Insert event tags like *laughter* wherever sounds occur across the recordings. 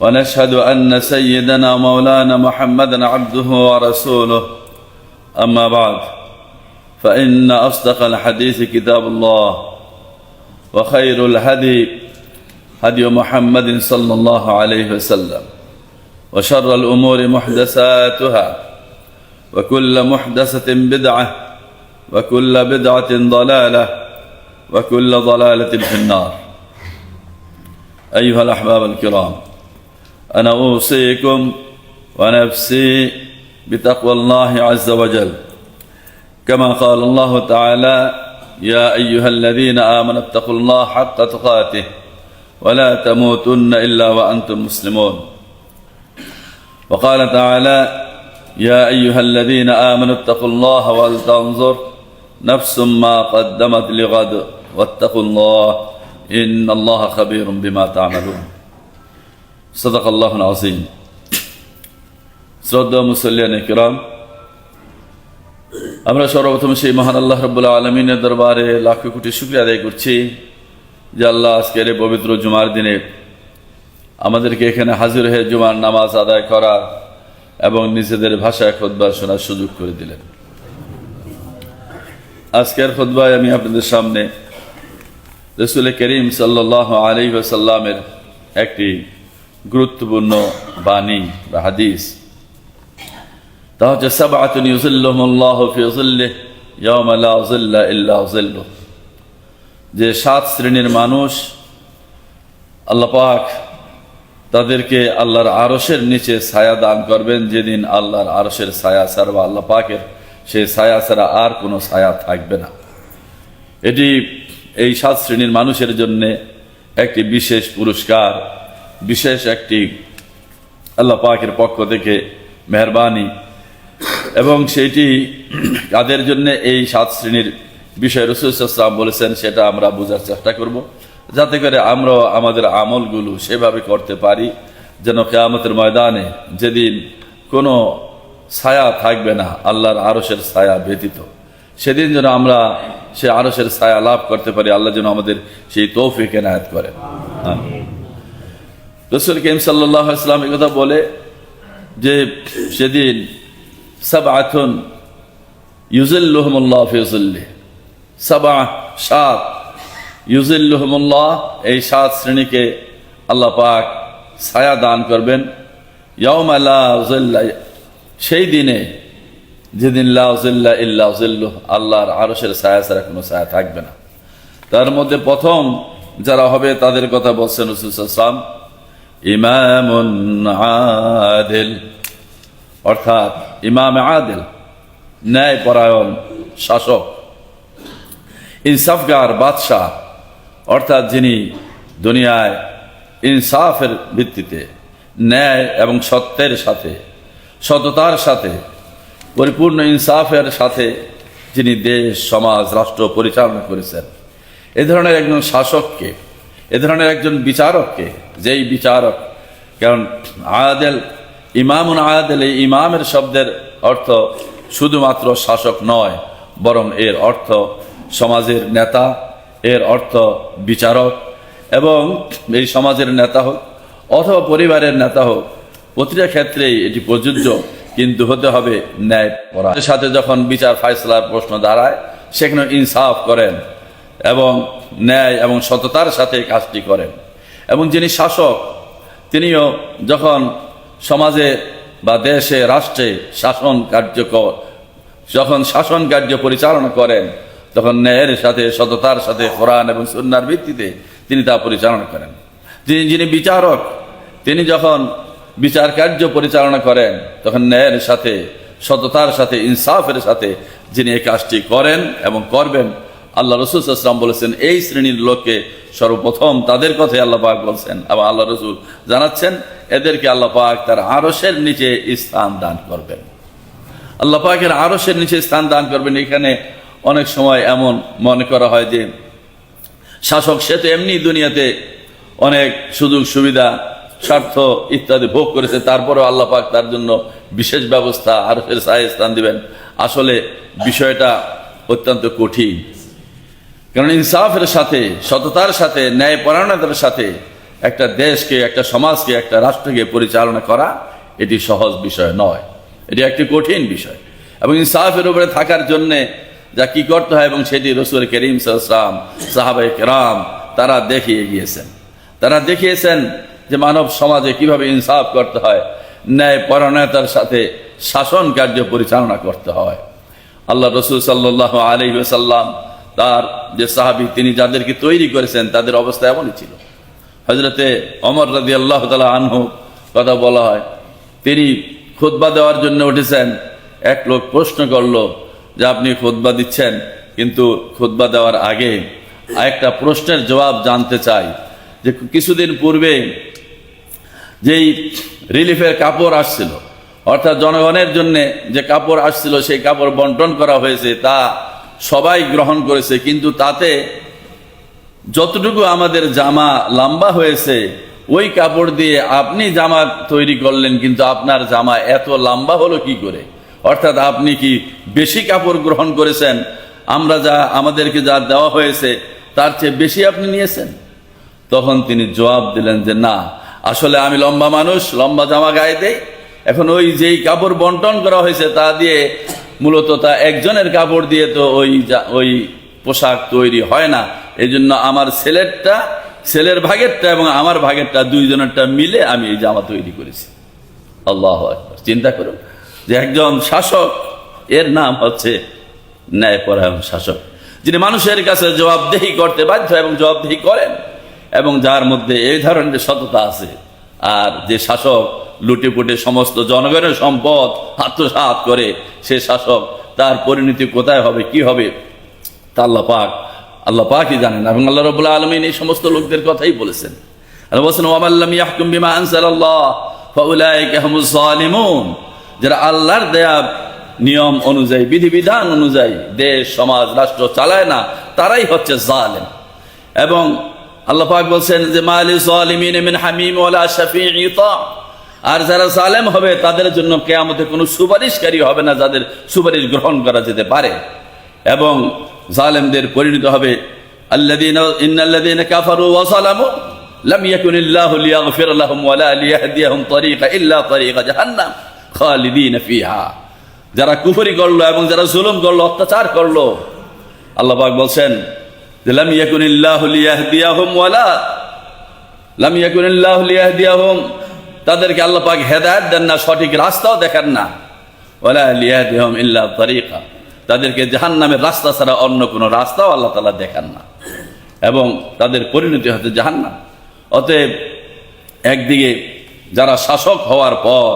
ونشهد أن سيدنا مولانا محمدا عبده ورسوله. أما بعد فإن أصدق الحديث كتاب الله وخير الهدي هدي محمد صلى الله عليه وسلم وشر الأمور محدثاتها وكل محدثة بدعة وكل بدعة ضلالة وكل ضلالة في النار. أيها الأحباب الكرام أنا أوصيكم ونفسي بتقوى الله عز وجل. كما قال الله تعالى يا أيها الذين آمنوا اتقوا الله حق تقاته ولا تموتن إلا وأنتم مسلمون. وقال تعالى يا أيها الذين آمنوا اتقوا الله ولتنظر نفس ما قدمت لغد واتقوا الله إن الله خبير بما تعملون. সদাক আল্লাহ আজিম শ্রদ্ধা মুসল্লিয়ান ইকরাম আমরা সর্বপ্রথম সেই মহান আল্লাহ রব্বুল্লাহ আলমিনের দরবারে লাখ কোটি শুক্রিয়া আদায় করছি যে আল্লাহ আজকের এই পবিত্র জুমার দিনে আমাদেরকে এখানে হাজির হয়ে জুমার নামাজ আদায় করা এবং নিজেদের ভাষায় খোদবার শোনার সুযোগ করে দিলেন। আজকের খোদবায় আমি আপনাদের সামনে রসুল করিম সাল্লাহ আলী সাল্লামের একটি গুরুত্বপূর্ণ বাণী বা হাদিস। তা হচ্ছে সাবাতুন ইউজিল্লুহুমুল্লাহ ফি জিল্লিহি ইয়াওমা লা জিল্লা ইল্লা জিল্লুহ যে সাত শ্রেণির মানুষ আল্লাহ পাক তাদেরকে আল্লাহর আরশের নিচে ছায়া দান করবেন। যেদিন আল্লাহর আরশের ছায়া ছাড়া বা আল্লাহ পাকের সেই ছায়া ছাড়া আর কোনো ছায়া থাকবে না। এটি এই সাত শ্রেণির মানুষের জন্য একটি বিশেষ পুরস্কার। বিশেষ একটি আল্লাহ পাকের পক্ষ থেকে মেহরবানি। এবং সেইটি কাদের জন্য এই সাত শ্রেণির বিষয় রসুলাম বলেছেন, সেটা আমরা বোঝার চেষ্টা করব। যাতে করে আমরা আমাদের আমলগুলো সেভাবে করতে পারি, যেন কেয়ামতের ময়দানে যেদিন কোনো ছায়া থাকবে না, আল্লাহর আরসের ছায়া ব্যতীত। সেদিন যেন আমরা সে আরসের ছায়া লাভ করতে পারি, আল্লাহ যেন আমাদের সেই তৌফিক এনায়ত করেন। আমিন। রসুল কেম সাল্লাহ ইসলাম কথা বলে যে সেদিন সব আথন ইউজুল্লাহমুল্লাহ ফিউজুল্লি সাবা সাত। ইউজিল্লুহমুল্লাহ এই সাত শ্রেণীকে আল্লাহ পাক ছায়া দান করবেন। সেই দিনে যেদিন লাউজিল্লা ইল্লা আল্লাহর আরশের ছায়া ছাড়া কোনো ছায়া থাকবে না। তার মধ্যে প্রথম যারা হবে তাদের কথা বলছেন রসুলাম ইমামুন আদিল। অর্থাৎ ইমাম আদিল ন্যায় পরায়ণ শাসক। ইনসাফগার বাদশাহ, অর্থাৎ যিনি দুনিয়ায় ইনসাফের ভিত্তিতে ন্যায় এবং সত্যের সাথে, সততার সাথে, পরিপূর্ণ ইনসাফের সাথে যিনি দেশ, সমাজ, রাষ্ট্র পরিচালনা করেছেন। এ ধরনের একজন শাসককে এ ধরনের একজন বিচারককে, যেই বিচারক, কারণ আয়াদেল ইমামুন আয়াদেল এই ইমামের শব্দের অর্থ শুধুমাত্র শাসক নয়, বরং এর অর্থ সমাজের নেতা, এর অর্থ বিচারক, এবং এই সমাজের নেতা হোক, অথবা পরিবারের নেতা হোক, প্রতিটা ক্ষেত্রেই এটি প্রযোজ্য, কিন্তু হতে হবে ন্যায় পড়া সাথে যখন বিচার ফাইসলার প্রশ্ন দাঁড়ায়, সেখানে ইনসাফ করেন। এবং ন্যায় এবং সততার সাথে কাজটি করেন। এবং যিনি শাসক, তিনিও যখন সমাজে বা দেশে, রাষ্ট্রে শাসন কার্যকর যখন শাসন কার্য পরিচালনা করেন, তখন ন্যায়ের সাথে, সততার সাথে, কোরআন এবং সুন্নার ভিত্তিতে তিনি তা পরিচালনা করেন। যিনি যিনি বিচারক, তিনি যখন বিচার কার্য পরিচালনা করেন, তখন ন্যায়ের সাথে, সততার সাথে, ইনসাফের সাথে যিনি এই কাজটি করেন এবং করবেন আল্লাহ রসুল আসলাম বলেছেন, এই শ্রেণির লোককে সর্বপ্রথম তাদের কথাই আল্লাহ পাক বলছেন। আবার আল্লাহ রসুল জানাচ্ছেন, এদেরকে আল্লাহ পাক তার আরসের নিচে স্থান দান করবেন। আল্লাহ পাকের আরসের নিচে স্থান দান করবেন, এখানে অনেক সময় এমন মনে করা হয় যে, শাসক সে তো এমনি দুনিয়াতে অনেক সুযোগ, সুবিধা, স্বার্থ ইত্যাদি ভোগ করেছে, তারপরেও আল্লাহ পাক তার জন্য বিশেষ ব্যবস্থা আরসের সাহে স্থান দিবেন। আসলে বিষয়টা অত্যন্ত কঠিন। কারণ ইনসাফের সাথে, সততার সাথে ন্যায় পরায়ণতার সাথে একটা দেশকে, একটা সমাজকে, একটা রাষ্ট্রকে পরিচালনা করা এটি সহজ বিষয় নয়। এটি একটি কঠিন বিষয়। এবং ইনসাফের উপরে থাকার জন্যে যা কি করতে হয় এবং সেটি রসুল করিম সাহসাম সাহাবাই কেরাম, তারা দেখিয়ে গিয়েছেন। তারা দেখিয়েছেন যে মানব সমাজে কীভাবে ইনসাফ করতে হয় ন্যায় পরায়ণতার সাথে শাসন কার্য পরিচালনা করতে হয়। আল্লাহ রসুল সাল্লাহ আলী সাল্লাম তার যে সাহাবি, তিনি যাদেরকে তৈরি করেছেন, তাদের অবস্থা এমনই ছিল। হজরতে অমর রাজি আল্লাহ তালা আনহু কথা বলা হয়, তিনি খুতবা দেওয়ার জন্য উঠেছেন। এক লোক প্রশ্ন করল যে, আপনি খুতবা দিচ্ছেন? কিন্তু খুতবা দেওয়ার আগে একটা প্রশ্নের জবাব জানতে চাই, যে কিছুদিন পূর্বে যেই রিলিফের কাপড় আসছিল, অর্থাৎ জনগণের জন্য যে কাপড় আসছিল, সেই কাপড় বন্টন করা হয়েছে, তা সবাই গ্রহণ করেছে, কিন্তু তাতে যতটুকু আমাদের জামা লম্বা হয়েছে, ওই কাপড় দিয়ে আপনি জামা তৈরি করলেন, কিন্তু আপনার জামা এত লম্বা হলো কি করে? অর্থাৎ আপনি কি বেশি কাপড় গ্রহণ করেছেন? আমরা যা, আমাদেরকে যা দেওয়া হয়েছে, তার চেয়ে বেশি আপনি নিয়েছেন? তখন তিনি জবাব দিলেন যে, না, আসলে আমি লম্বা মানুষ, লম্বা জামা গায়ে দেই। এখন ওই যেই কাপড় বন্টন করা হয়েছে, তা দিয়ে মূলত তা একজনের কাপড় দিয়ে তো ওই ওই পোশাক তৈরি হয় না। এই জন্য আমার ছেলেরটা, ছেলের ভাগেরটা এবং আমার ভাগেরটা দুইজনেরটা মিলে আমি এই জামা তৈরি করেছি। আল্লাহ চিন্তা করুন যে একজন শাসক, এর নাম হচ্ছে ন্যায়পরায়ণ শাসক, যিনি মানুষের কাছে জবাবদেহি করতে বাধ্য এবং জবাবদেহি করেন এবং যার মধ্যে এই ধরনের সততা আছে। আর যে শাসক লুটেপুটে সমস্ত জনগণের সম্পদ আত্মসাৎ করে, সে শাসক তার পরিণতি কোথায় হবে, কি হবে? তা আল্লাহ পাক, আল্লাহ পাকই জানেন এবং আল্লাহ রবুল্লাহ আলমিন এই সমস্ত লোকদের কথাই বলেছেন। আল্লাহ বলছেন ইয়াহকুম বিমা আনসালাল্লাহ ফাউলাইকা হুমুজ জালিমুন। যারা আল্লাহর দেয়া নিয়ম অনুযায়ী, বিধিবিধান অনুযায়ী দেশ, সমাজ, রাষ্ট্র চালায় না, তারাই হচ্ছে জালেম। এবং আল্লাহ পাক বলছেন যে মালি জালিমিন মিন হামিম ওয়ালা শাফিঈ আর যারা জালেম হবে, তাদের জন্য কেয়ামতে কোনো সুপারিশকারী হবে না যাদের সুপারিশ গ্রহণ করা যেতে পারে। এবং জালেমদের পরিণত হবে, আল্লাযীনা, ইন্নাল্লাযীনা কাফারু ওয়া যালামু, লাম ইয়াকুনিল্লাহু লিয়াগফির লাহুম ওয়ালা লিয়াহদিয়াহুম তরিকা ইল্লা তরিকা জাহান্নাম খালিদিনা ফিহা। যারা কুফরি করল এবং যারা জুলুম করল, অত্যাচার করল, আল্লাহ পাক বলছেন যে লাম ইয়াকুনিল্লাহু লিয়াহদিয়াহুম ওয়ালা, লাম ইয়াকুনিল্লাহু লিয়াহদিয়াহুম, তাদেরকে আল্লাহ পাক হেদায়েত দেন না, সঠিক রাস্তাও দেখান না। ওয়ালা লিয়াহদিয়াহুম ইল্লা তারিকা, তাদেরকে জাহান্নামের রাস্তা ছাড়া অন্য কোনো রাস্তাও আল্লাহ তাআলা দেখান না। এবং তাদের পরিণতি হচ্ছে জাহান্নাম। অতএব একদিকে যারা শাসক হওয়ার পর,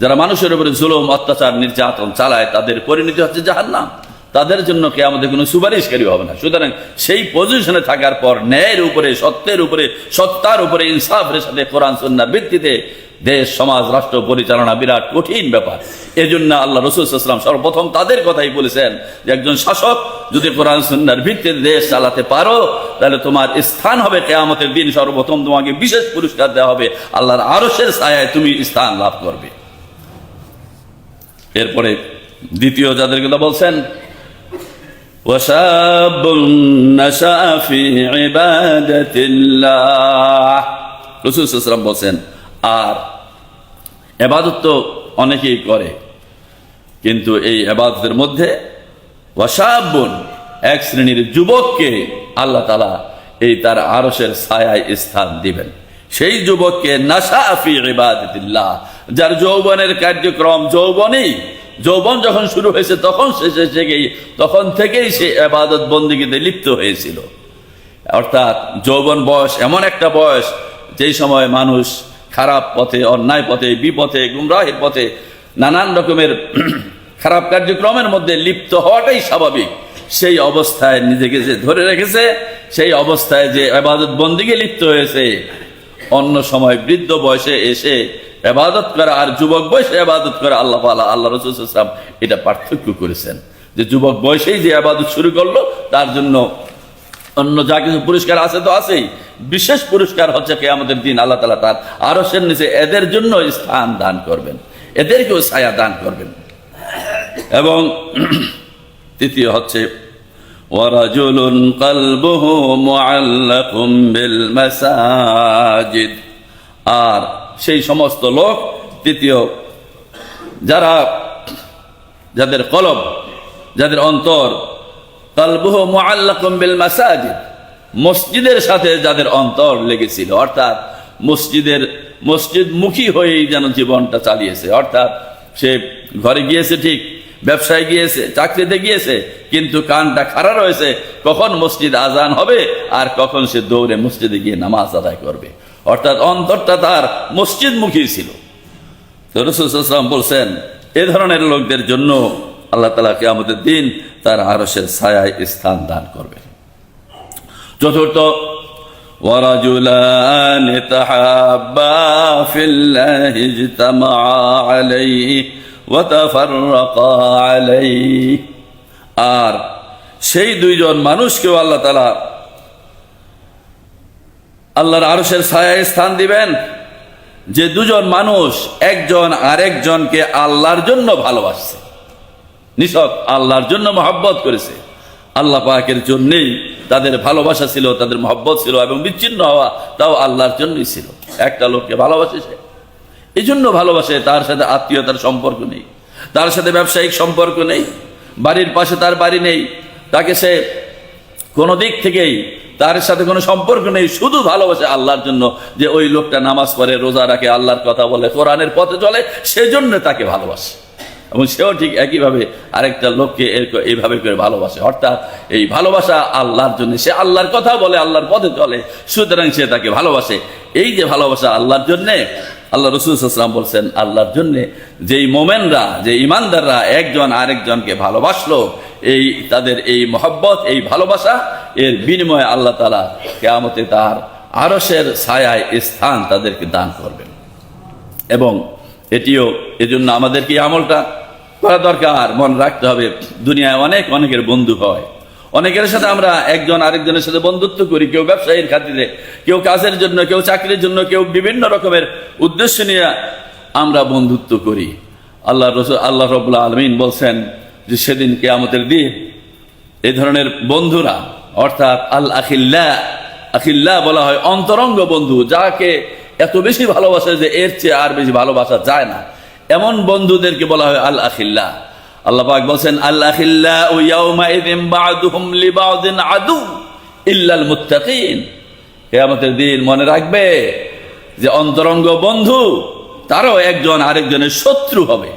যারা মানুষের উপরে জুলুম, অত্যাচার, নির্যাতন চালায়, তাদের পরিণতি হচ্ছে জাহান্নাম। তাদের জন্য কে আমাদের কোনো সুপারিশকারী হবে না। সুতরাং সেই পজিশনে থাকার পর, ন্যায়ের উপরে, সত্যের উপরে, সত্তার উপরে, ইনসাফের সাথে কোরআন সন্ন্যার ভিত্তিতে দেশ, সমাজ, রাষ্ট্র পরিচালনা বিরাট কঠিন ব্যাপার। এজন্য আল্লাহ রসুলাম সর্বপ্রথম তাদের কথাই বলেছেন যে, একজন শাসক যদি কোরআন সন্ন্যার ভিত্তিতে দেশ চালাতে পারো, তাহলে তোমার স্থান হবে কেয়ামতের দিন। সর্বপ্রথম তোমাকে বিশেষ পুরস্কার দেওয়া হবে। আল্লাহর আরশের ছায়ায় তুমি স্থান লাভ করবে। এরপরে দ্বিতীয় যাদের কথা বলছেন وشاب نشأ في عبادة الله রসুল সাল্লাম বলছেন আর এবাদত তো অনেকেই করে কিন্তু এই এবাদতের মধ্যে ওয়াসাবুন এক শ্রেণীর যুবককে আল্লাহ তালা এই তার আরসের ছায়ায় স্থান দিবেন সেই যুবককে নাসা ফি ইবাদতিল্লাহ যার যৌবনের কার্যক্রম যৌবনেই যৌবন যখন শুরু হয়েছে, তখন শেষে থেকেই, তখন থেকেই সে আবাদত বন্দিগিতে লিপ্ত হয়েছিল। অর্থাৎ যৌবন বয়স এমন একটা বয়স, যেই সময় মানুষ খারাপ পথে, অন্যায় পথে, বিপথে, গুমরাহের পথে, নানান রকমের *clears throat* খারাপ কার্যক্রমের মধ্যে লিপ্ত হওয়াটাই স্বাভাবিক। সেই অবস্থায় নিজেকে যে ধরে রেখেছে, সেই অবস্থায় যে আবাদত বন্দিকে লিপ্ত হয়েছে অন্য সময় বৃদ্ধ বয়সে এসে এবাদত করা আর যুবক বয়সে এবাদত করা আল্লাহ আল্লাহ আল্লাহ রসুলাম এটা পার্থক্য করেছেন। যে যুবক বয়সেই যে আবাদত শুরু করল, তার জন্য অন্য যা কিছু পুরস্কার আছে তো আছেই। বিশেষ পুরস্কার হচ্ছে কে আমাদের দিন আল্লাহ তালা তার আরও সের নিচে এদের জন্য স্থান দান করবেন। এদেরকেও ছায়া দান করবেন। এবং *clears throat* তৃতীয় হচ্ছে ورجل قلبه معلق بالمساجد আর সেই সমস্ত লোক তৃতীয় যারা যাদের কলব যাদের অন্তর কালবুহ মুআল্লাকুম বিল মাসাজিদ মসজিদের সাথে যাদের অন্তর লেগেছিল অর্থাৎ মসজিদের মসজিদ মুখী হয়েই যেন জীবনটা চালিয়েছে অর্থাৎ সে ঘরে গিয়েছে ঠিক ব্যবসায় গিয়েছে, চাকরিতে গিয়েছে, কিন্তু কানটা খারা রয়েছে। কখন মসজিদ আজান হবে আর কখন সে দৌড়ে মসজিদে গিয়ে নামাজ আদায় করবে? অর্থাৎ অন্তরটা তার মসজিদমুখী ছিল। রসুলাম বলছেন, এ ধরনের লোকদের জন্য আল্লাহ তালাকে আমাদের দিন তার আরসের ছায়ায় স্থান দান করবে চতুর্থ আর সেই দুইজন মানুষকেও আল্লাহ তালা আল্লাহর আরসের ছায়ায় স্থান দিবেন। যে দুজন মানুষ একজন আরেকজনকে আল্লাহর জন্য ভালোবাসছে। নিষক আল্লাহর জন্য মহব্বত করেছে। আল্লাহ পাকের জন্যেই তাদের ভালোবাসা ছিল, তাদের মহব্বত ছিল এবং বিচ্ছিন্ন হওয়া তাও আল্লাহর জন্যই ছিল। একটা লোককে ভালোবাসেছে এই জন্য ভালোবাসে, তার সাথে আত্মীয়তার সম্পর্ক নেই। তার সাথে ব্যবসায়িক সম্পর্ক নেই, বাড়ির পাশে তার বাড়ি নেই। তাকে সে কোনো দিক থেকেই তার সাথে কোনো সম্পর্ক নেই, শুধু ভালোবাসে আল্লাহর জন্য যে ওই লোকটা নামাজ পড়ে, রোজা রাখে, আল্লাহর কথা বলে, কোরআনের পথে চলে, সেজন্য তাকে ভালোবাসে। এবং সেও ঠিক একইভাবে আরেকটা লোককে এইভাবে করে ভালোবাসে। অর্থাৎ এই ভালোবাসা আল্লাহর জন্য, সে আল্লাহর কথা বলে, আল্লাহর পথে চলে, সুতরাং সে তাকে ভালোবাসে। এই যে ভালোবাসা আল্লাহর জন্যে আল্লাহ রসুলাম বলছেন, আল্লাহর জন্যে যেই মোমেনরা যে ইমানদাররা একজন আরেকজনকে ভালোবাসলো, এই তাদের এই মহব্বত, এই ভালোবাসা, এর বিনিময়ে আল্লাহ তালা কেয়ামতে তার আরসের ছায়ায় স্থান তাদেরকে দান করবেন। এবং এটিও এজন্য আমাদের কি আমলটা করা দরকার। মনে রাখতে হবে, দুনিয়ায় অনেক, অনেকের বন্ধু হয়। অনেকের সাথে আমরা একজন আরেকজনের সাথে বন্ধুত্ব করি, কেউ ব্যবসায়ীর খাতিরে, কেউ কাজের জন্য, কেউ চাকরির জন্য, কেউ বিভিন্ন রকমের উদ্দেশ্য নিয়ে আমরা বন্ধুত্ব করি। আল্লাহ রসুল, আল্লাহ রবুল্লা আলমিন বলছেন যে সেদিন কে আমাদের দিয়ে এই ধরনের বন্ধুরা, অর্থাৎ আল আখিল্লা আখিল্লা বলা হয় অন্তরঙ্গ বন্ধু, যাকে এত বেশি ভালোবাসে যে এর চেয়ে আর বেশি ভালোবাসা যায় না। এমন বন্ধুদেরকে বলা হয় আল আখিল্লা। আল্লাহ পাক বলছেন আল আখিল্লা ও ইয়াউমা ইদিন বাদুহুম লিবাউদিন আদু ইল্লাল মুত্তাকিন। কেয়ামতের দিন মনে রাখবে যে অন্তরঙ্গ বন্ধু তারও একজন আরেকজনের শত্রু হবে।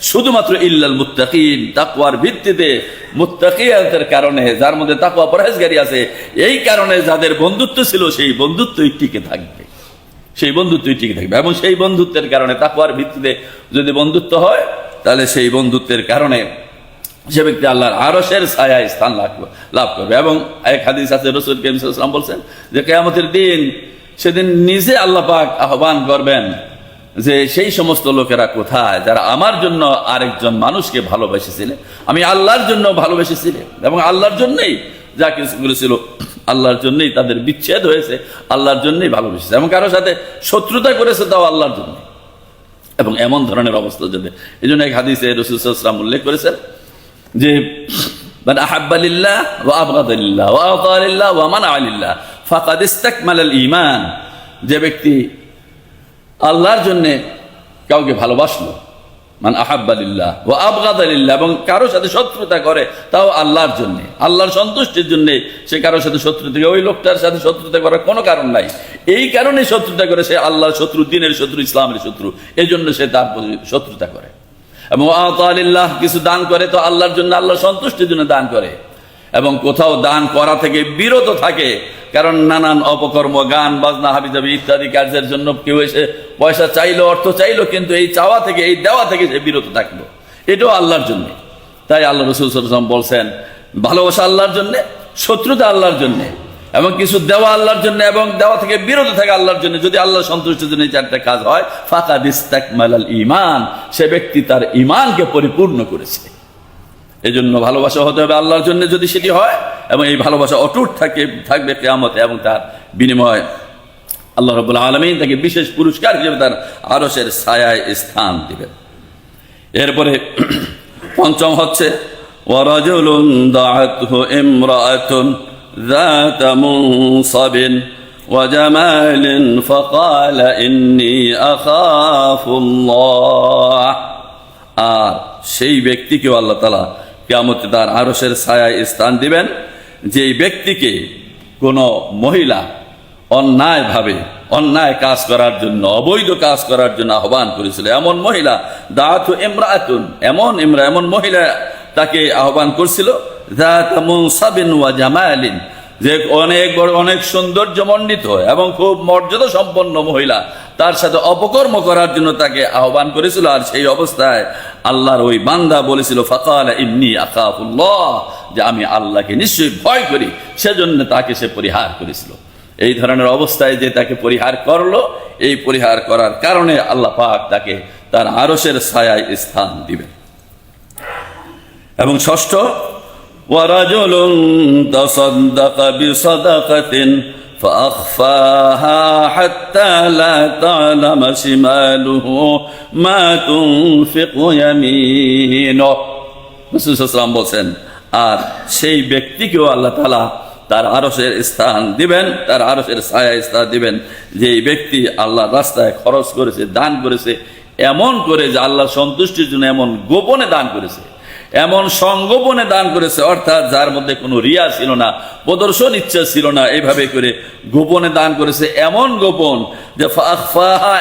শুধুমাত্র ইল্লাল মুত্তাকিন তাকুয়ার ভিত্তিতে মুত্তাকিয়াতের কারণে, যার মধ্যে তাকুয়া পরহেজগারি আছে, এই কারণে যাদের বন্ধুত্ব ছিল, সেই বন্ধুত্বই টিকে থাকবে। সেই বন্ধুত্বই টিকে থাকবে। এবং সেই বন্ধুত্বের কারণে তাকওয়ার ভিত্তিতে যদি বন্ধুত্ব হয় তাহলে সেই বন্ধুত্বের কারণে সে ব্যক্তি আল্লাহর আরসের ছায়ায় স্থান লাভ লাভ করবে। এবং এক হাদিস আছে, রসুল কেমসাল্লাম বলছেন যে কেয়ামতের দিন সেদিন নিজে আল্লাহ পাক আহ্বান করবেন যে সেই সমস্ত লোকেরা কোথায় যারা আমার জন্য আরেকজন মানুষকে ভালোবেসেছিলেন আমি আল্লাহর জন্য ভালোবেসেছিলেন এবং আল্লাহর জন্যই যা কিছুগুলো ছিল আল্লাহর জন্যই তাদের বিচ্ছেদ হয়েছে, আল্লাহর জন্যই ভালোবেসেছে এবং কারোর সাথে শত্রুতা করেছে তাও আল্লাহর জন্য এবং এমন ধরনের অবস্থা যাবে এই জন্য এক হাদিসে রসুলাম উল্লেখ করেছেন যে মানে আহাব্বালিল্লাহ ও আবগাদিল্লাহ ও আওতালিল্লাহ ও আমান আলিল্লাহ ফাকাদ ইস্তাকমাল ইমান যে ব্যক্তি আল্লাহর জন্যে কাউকে ভালোবাসলো মানে আহাব্বালিল্লাহ ও আবগাদালিল্লাহ এবং কারোর সাথে শত্রুতা করে, তাও আল্লাহর জন্য। আল্লাহর সন্তুষ্টির জন্য সে কারোর সাথে শত্রুতা ওই লোকটার সাথে শত্রুতা করার কোনো কারণ নাই। এই কারণে শত্রুতা করে সে আল্লাহর শত্রু, দিনের শত্রু, ইসলামের শত্রু এই জন্য সে তার প্রতি শত্রুতা করে। এবং আল্লাহ কিছু দান করে, তো আল্লাহর জন্য আল্লাহর সন্তুষ্টির জন্য দান করে। এবং কোথাও দান করা থেকে বিরত থাকে। কারণ নানান অপকর্ম, গান, বাজনা, হাবিজাবি ইত্যাদি কাজের জন্য কেউ এসে পয়সা চাইলো, অর্থ চাইলো, কিন্তু এই চাওয়া থেকে, এই দেওয়া থেকে সে বিরত থাকল। এটাও আল্লাহর জন্য। তাই আল্লাহ রসুল সাল্লাম বলছেন, ভালোবাসা আল্লাহর জন্য, শত্রুতা আল্লাহর জন্য, এবং কিছু দেওয়া আল্লাহর জন্য এবং দেওয়া থেকে বিরত থাকে আল্লাহর জন্য, যদি আল্লাহ সন্তুষ্টির জন্য চারটা কাজ হয় ফাঁকা দিস্তাকমাল ইমান সে ব্যক্তি তার ইমানকে পরিপূর্ণ করেছে। এই জন্য ভালোবাসা হতে হবে আল্লাহর জন্য যদি সেটি হয় এবং এই ভালোবাসা অটুট থাকে থাকবে কেয়ামতে এবং তার বিনিময় আল্লাহ রবুল্লা আলমিন তাকে বিশেষ পুরস্কার হিসেবে তার আরসের ছায়ায় স্থান দিবেন এরপরে *clears throat* পঞ্চম হচ্ছে ورجل دعته امرأة ذات منصب وجمال فقال إني أخاف الله আর সেই ব্যক্তিকেও আল্লাহ তালা কেমতে তার আরসের ছায়ায় স্থান দিবেন যে ব্যক্তিকে কোনো মহিলা অন্যায়ভাবে, অন্যায় কাজ করার জন্য, অবৈধ কাজ করার জন্য আহ্বান করেছিল। এমন মহিলা দাথু এমরাতুন এমন ইমরা, এমন মহিলা তাকে আহ্বান করছিল জামায়ালিন যে অনেক বড়, অনেক সৌন্দর্যমণ্ডিত এবং খুব মর্যাদা সম্পন্ন মহিলা, তার সাথে অপকর্ম করার জন্য তাকে আহ্বান করেছিল। আর সেই অবস্থায় আল্লাহর ওই বান্দা বলেছিল, ফাকাল ইন্নি আকাফুল্লাহ যে আমি আল্লাহকে নিশ্চয়ই ভয় করি। সেজন্য তাকে সে পরিহার করেছিল। এই ধরনের অবস্থায় যে তাকে পরিহার করল, এই পরিহার করার কারণে আল্লাহ পাক তাকে তার আরসের ছায়ায় স্থান দিবেন। এবং ষষ্ঠ ورجل تصدق بصدقة فأخفاها حتى لا تعلم شماله ما تنفق يمينه রসুলাম বলছেন আর সেই ব্যক্তিকেও আল্লাহ তালা তার আরসের স্থান দিবেন তার আরসের ছায়া স্থান দিবেন যে এই ব্যক্তি আল্লাহর রাস্তায় খরচ করেছে দান করেছে এমন করে যে আল্লাহ সন্তুষ্টির জন্য এমন গোপনে দান করেছে এমন সংগোপনে দান করেছে, অর্থাৎ যার মধ্যে কোনো রিয়া ছিল না, প্রদর্শন ইচ্ছা ছিল না, এইভাবে করে গোপনে দান করেছে এমন গোপন যে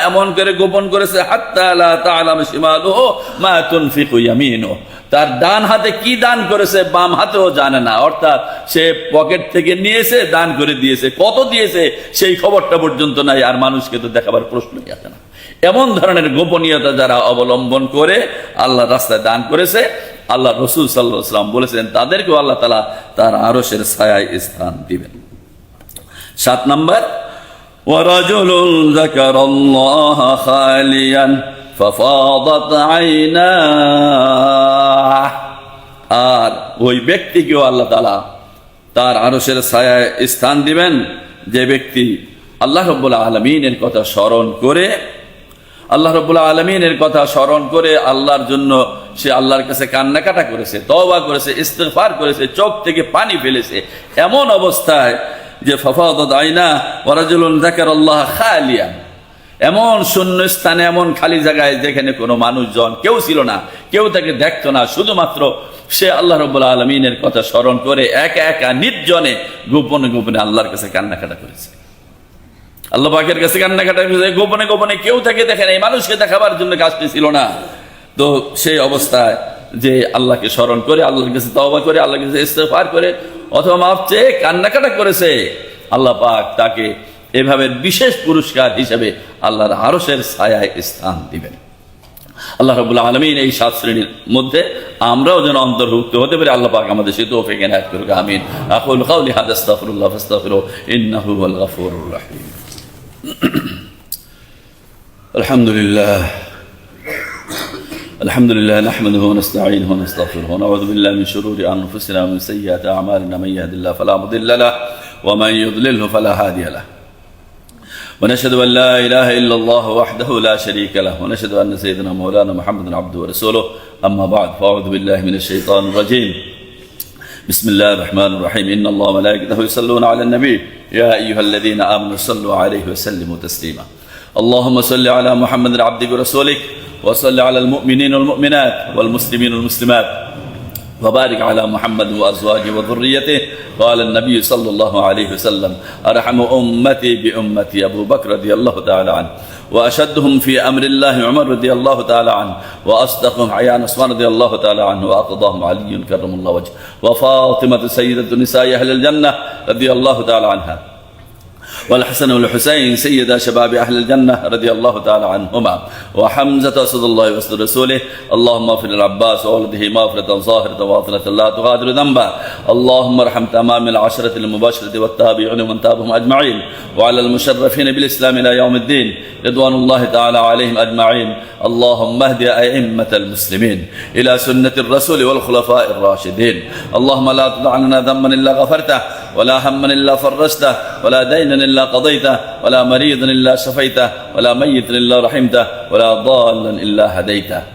এমন করে গোপন করেছে তার ডান হাতে কি দান করেছে, বাম হাতেও জানে না, অর্থাৎ সে পকেট থেকে নিয়েছে, দান করে দিয়েছে। কত দিয়েছে, সেই খবরটা পর্যন্ত নাই, আর মানুষকে তো দেখাবার প্রশ্নই আসে না। এমন ধরনের গোপনীয়তা যারা অবলম্বন করে, আল্লাহ রাস্তায় দান করেছে আল্লাহ রসুল সাল্লাহাম বলেছেন তাদেরকেও আল্লাহ তালা তার আরসের ছায়ায় স্থান দিবেন সাত নম্বর ورجل ذكر الله خاليا ففاضت عيناه আর ওই ব্যক্তিকেও আল্লাহ তালা তার আরসের ছায়ায় স্থান দিবেন যে ব্যক্তি আল্লাহ রব্বুল্লা আলমিনের কথা স্মরণ করে আল্লাহ রব্বুল্লা আলমিনের কথা স্মরণ করে আল্লাহর জন্য সে আল্লাহর কাছে কান্নাকাটা করেছে তবা করেছে ইস্তেফার করেছে, চোখ থেকে পানি ফেলেছে। এমন অবস্থায় যে ফফাদ আইনা ওরাজুলুন জাকার আল্লাহ খালিয়া এমন শূন্য স্থানে এমন খালি জায়গায় যেখানে কোনো মানুষজন, কেউ ছিল না, কেউ তাকে দেখতো না, শুধুমাত্র সে আল্লাহ রব্বুল আলমিনের কথা স্মরণ করে একা একা নির্জনে গোপনে গোপনে আল্লাহর কাছে কান্নাকাটা করেছে। আল্লাহ পাকের কাছে কান্নাকাটা গোপনে গোপনে কেউ তাকে দেখে নাই, মানুষকে দেখাবার জন্য কাজটি ছিল না। তো সেই অবস্থায় যে আল্লাহকে স্মরণ করে, আল্লাহর কাছে তওবা করে, আল্লাহর কাছে ইস্তেফার করে, অথবা মাপ চেয়ে কান্নাকাটা করেছে, আল্লাহ পাক তাকে এভাবে বিশেষ পুরস্কার হিসেবে আল্লাহর আরশের ছায়ায় স্থান দিবেন। আল্লাহ রবুল্লা আলমিন এই সাত শ্রেণির মধ্যে আমরাও যেন অন্তর্ভুক্ত হতে পারি, আল্লাহ পাক আমাদের সে তৌফিক এনায়েত আমিন। আকুল কাউলি হাদা, আস্তাগফিরুল্লাহ ফাস্তাগফিরু ইন্নাহু গফুরুর রহিম। الحمد لله الحمد لله نحمده ونستعينه ونستغفره ونعوذ بالله من شرور انفسنا ومن سيئات اعمالنا من يهد الله فلا مضل له ومن يضلله فلا هادي له ونشهد ان لا اله الا الله وحده لا شريك له ونشهد ان سيدنا مولانا محمد عبده ورسوله اما بعد فاعوذ بالله من الشيطان الرجيم بسم الله الرحمن الرحيم. إن الله وملائكته يصلون على النبي. يا أيها الذين آمنوا صلوا عليه وسلموا تسليما. اللهم صل على محمد عبدك ورسولك وصل على المؤمنين والمؤمنات والمسلمين والمسلمات. وبارك على محمد وأزواجه وذريته. قال النبي صلى الله عليه وسلم أرحم أمتي بأمتي. أبو بكر رضي الله تعالى عنه. وأشدهم في أمر الله عمر رضي الله تعالى عنه. وأصدقهم عيان عثمان رضي الله تعالى عنه. وأقضاهم علي كرم الله وجهه. وفاطمة سيدة نساء أهل الجنة رضي الله تعالى عنها. والحسن والحسين سيدا شباب أهل الجنة رضي الله تعالى عنهما. وحمزة أسد الله وأسد رسوله اللهم اغفر للعباس وولده مغفرة ظاهرة واطنة لا تغادر ذنبا. اللهم ارحم تمام العشرة المباشرة والتابعين ومن تابهم أجمعين. وعلى المشرفين بالإسلام إلى يوم الدين رضوان الله تعالى عليهم أجمعين. اللهم اهد أئمة المسلمين إلى سنة الرسول والخلفاء الراشدين. اللهم لا تدع لنا ذنبا إلا غفرته ولا هما إلا فرجته ولا دينا إلا قضيته ولا مريضا إلا شفيته ولا ميتا إلا رحمته ولا ضالا إلا هديته.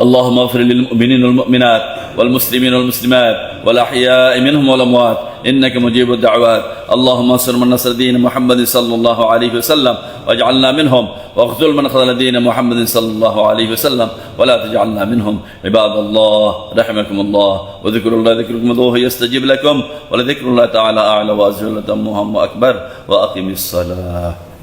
اللهم اغفر للمؤمنين والمؤمنات والمسلمين والمسلمات والأحياء منهم والأموات. إنك مجيب الدعوات. اللهم انصر من نصر دين محمد صلى الله عليه وسلم واجعلنا منهم. واخذل من خذل دين محمد صلى الله عليه وسلم ولا تجعلنا منهم. عباد الله رحمكم الله. وذكر الله ذكركم ذوه يستجيب لكم. ولذكر الله تعالى أعلى وأجل وأكبر. وأقم الصلاة.